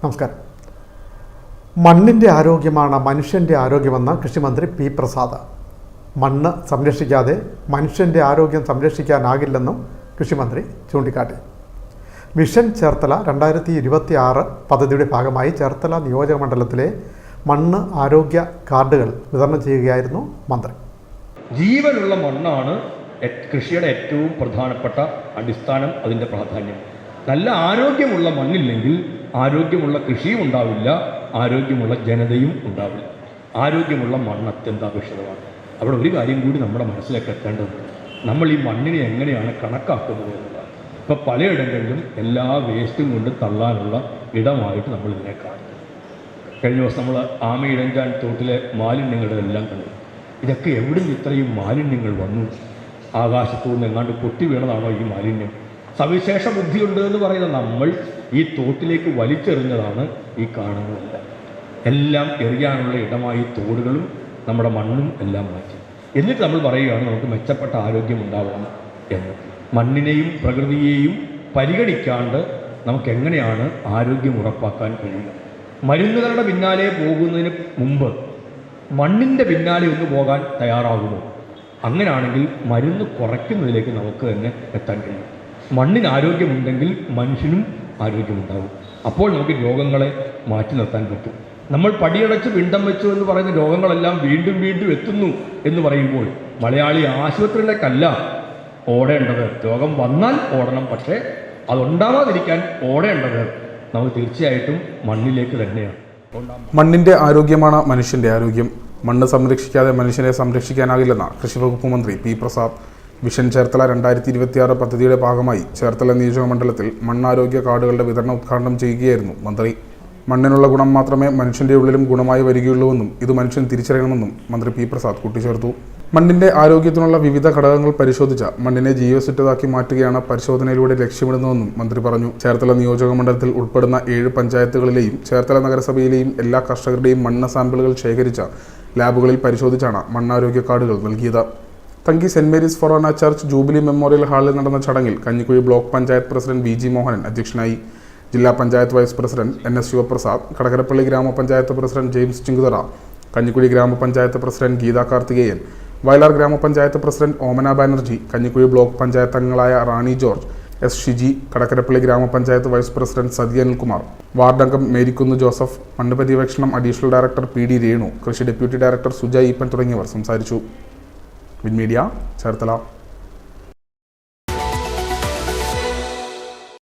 നമസ്കാരം. മണ്ണിന്റെ ആരോഗ്യമാണ് മനുഷ്യന്റെ ആരോഗ്യമെന്ന് കൃഷിമന്ത്രി പി പ്രസാദ്. മണ്ണ് സംരക്ഷിക്കാതെ മനുഷ്യന്റെ ആരോഗ്യം സംരക്ഷിക്കാനാകില്ലെന്നും കൃഷിമന്ത്രി ചൂണ്ടിക്കാട്ടി. മിഷൻ ചേർത്തല രണ്ടായിരത്തി ഇരുപത്തി ആറ് പദ്ധതിയുടെ ഭാഗമായി ചേർത്തല നിയോജക മണ്ഡലത്തിലെ മണ്ണ് ആരോഗ്യ കാർഡുകൾ വിതരണം ചെയ്യുകയായിരുന്നു മന്ത്രി. ജീവനുള്ള മണ്ണാണ് കൃഷിയുടെ ഏറ്റവും പ്രധാനപ്പെട്ട അടിസ്ഥാനം അതിന്റെ പ്രാധാന്യം. നല്ല ആരോഗ്യമുള്ള മണ്ണില്ലെങ്കിൽ ആരോഗ്യമുള്ള കൃഷിയും ഉണ്ടാവില്ല ആരോഗ്യമുള്ള ജനതയും ഉണ്ടാവില്ല. ആരോഗ്യമുള്ള മണ്ണ് അത്യന്താപേക്ഷിതമാണ്. അവിടെ ഒരു കാര്യം കൂടി നമ്മുടെ മനസ്സിലേക്ക് എത്തേണ്ടതുണ്ട് നമ്മൾ ഈ മണ്ണിനെ എങ്ങനെയാണ് കണക്കാക്കുന്നത് എന്നുള്ളത് ഇപ്പോൾ പലയിടങ്ങളിലും എല്ലാ വേസ്റ്റും കൊണ്ട് തള്ളാനുള്ള ഇടമായിട്ട് നമ്മൾ ഇതിനെ കാണുന്നു. കഴിഞ്ഞ ദിവസം നമ്മൾ ആമയിടഞ്ചാൻ തോട്ടിലെ മാലിന്യങ്ങളുടെ എല്ലാം കണ്ടു. ഇതൊക്കെ എവിടെ നിന്ന് ഇത്രയും മാലിന്യങ്ങൾ വന്നു? ആകാശത്തു നിന്ന് എങ്ങാണ്ട് പൊട്ടി വീണതാണോ ഈ മാലിന്യം? സവിശേഷ ബുദ്ധിയുണ്ട് എന്ന് പറയുന്ന നമ്മൾ ഈ തോട്ടിലേക്ക് വലിച്ചെറിഞ്ഞതാണ് ഈ കാണുന്നത്. എല്ലാം എറിയാനുള്ള ഇടമായി തോടുകളും നമ്മുടെ മണ്ണും എല്ലാം മാറ്റി. എന്നിട്ട് നമ്മൾ പറയുകയാണ് നമുക്ക് മെച്ചപ്പെട്ട ആരോഗ്യം ഉണ്ടാവണം എന്ന്. മണ്ണിനെയും പ്രകൃതിയെയും പരിഗണിക്കാണ്ട് നമുക്ക് എങ്ങനെയാണ് ആരോഗ്യം ഉറപ്പാക്കാൻ കഴിയുക? മരുന്നുകളുടെ പിന്നാലെ പോകുന്നതിന് മുമ്പ് മണ്ണിന്റെ പിന്നാലെ ഒന്ന് പോകാൻ തയ്യാറാകുമോ? അങ്ങനെയാണെങ്കിൽ മരുന്ന് കുറയ്ക്കുന്നതിലേക്ക് നമുക്ക് തന്നെ എത്താൻ കഴിയും. മണ്ണിന് ആരോഗ്യമുണ്ടെങ്കിൽ മനുഷ്യനും ആരോഗ്യമുണ്ടാകും അപ്പോൾ നമുക്ക് രോഗങ്ങളെ മാറ്റി നിർത്താൻ പറ്റും. നമ്മൾ പടിയടച്ച് പിണ്ടം വെച്ചു എന്ന് പറയുന്ന രോഗങ്ങളെല്ലാം വീണ്ടും വീണ്ടും എത്തുന്നു എന്ന് പറയുമ്പോൾ മലയാളി ആശുപത്രിയിലേക്കല്ല ഓടേണ്ടത്. രോഗം വന്നാൽ ഓടണം പക്ഷേ അതുണ്ടാവാതിരിക്കാൻ ഓടേണ്ടത് നമുക്ക് തീർച്ചയായിട്ടും മണ്ണിലേക്ക് തന്നെയാണ്. മണ്ണിന്റെ ആരോഗ്യമാണ് മനുഷ്യന്റെ ആരോഗ്യം. മണ്ണ് സംരക്ഷിക്കാതെ മനുഷ്യനെ സംരക്ഷിക്കാനാകില്ലെന്ന കൃഷിവകുപ്പ് മന്ത്രി പി പ്രസാദ് വിഷൻ ചേർത്തല രണ്ടായിരത്തി ഇരുപത്തിയാറ് പദ്ധതിയുടെ ഭാഗമായി ചേർത്തല നിയോജക മണ്ഡലത്തിൽ മണ്ണാരോഗ്യ കാർഡുകളുടെ വിതരണം ഉദ്ഘാടനം ചെയ്യുകയായിരുന്നു മന്ത്രി. മണ്ണിനുള്ള ഗുണം മാത്രമേ മനുഷ്യന്റെ ഉള്ളിലും ഗുണമായി വരികയുള്ളൂവെന്നും ഇത് മനുഷ്യൻ തിരിച്ചറിയണമെന്നും മന്ത്രി പി പ്രസാദ് കൂട്ടിച്ചേർത്തു. മണ്ണിന്റെ ആരോഗ്യത്തിനുള്ള വിവിധ ഘടകങ്ങൾ പരിശോധിച്ച മണ്ണിനെ ജീവസുറ്റതാക്കി മാറ്റുകയാണ് പരിശോധനയിലൂടെ ലക്ഷ്യമിടുന്നതെന്നും മന്ത്രി പറഞ്ഞു. ചേർത്തല നിയോജക മണ്ഡലത്തിൽ ഉൾപ്പെടുന്ന ഏഴ് പഞ്ചായത്തുകളിലെയും ചേർത്തല നഗരസഭയിലെയും എല്ലാ കർഷകരുടെയും മണ്ണ് സാമ്പിളുകൾ ശേഖരിച്ച ലാബുകളിൽ പരിശോധിച്ചാണ് മണ്ണാരോഗ്യ കാർഡുകൾ നൽകിയത്. Thanki Saint Mary's Forane church jubilee memorial ഹാളിൽ നടന്ന ചടങ്ങിൽ Kanjikuzhi block panchayat president V G Mohanan അധ്യക്ഷനായി. ജില്ലാ panchayat vice president N S Sivaprasad Kadakkarappally ഗ്രാമപഞ്ചായത്ത് പ്രസിഡന്റ് ജെയിംസ് ചിങ്കുതറ കഞ്ഞിക്കുഴി ഗ്രാമപഞ്ചായത്ത് പ്രസിഡന്റ് ഗീതാ കാർത്തികേയൻ വയലാർ ഗ്രാമപഞ്ചായത്ത് പ്രസിഡന്റ് ഓമന ബാനർജി കഞ്ഞിക്കുഴി ബ്ലോക്ക് പഞ്ചായത്ത് അംഗങ്ങളായ Rani George S Shiji Kadakkarappally grama panchayat vice president sati Anilkumar വാർഡംഗം മേരിക്കുന്ന് ജോസഫ് മണ്ണ് പര്യവേക്ഷണം additional director P D Renu കൃഷി ഡെപ്യൂട്ടി ഡയറക്ടർ സുജ ഈപ്പൻ തുടങ്ങിയവർ സംസാരിച്ചു. വിൻമീഡിയ ചേർത്തല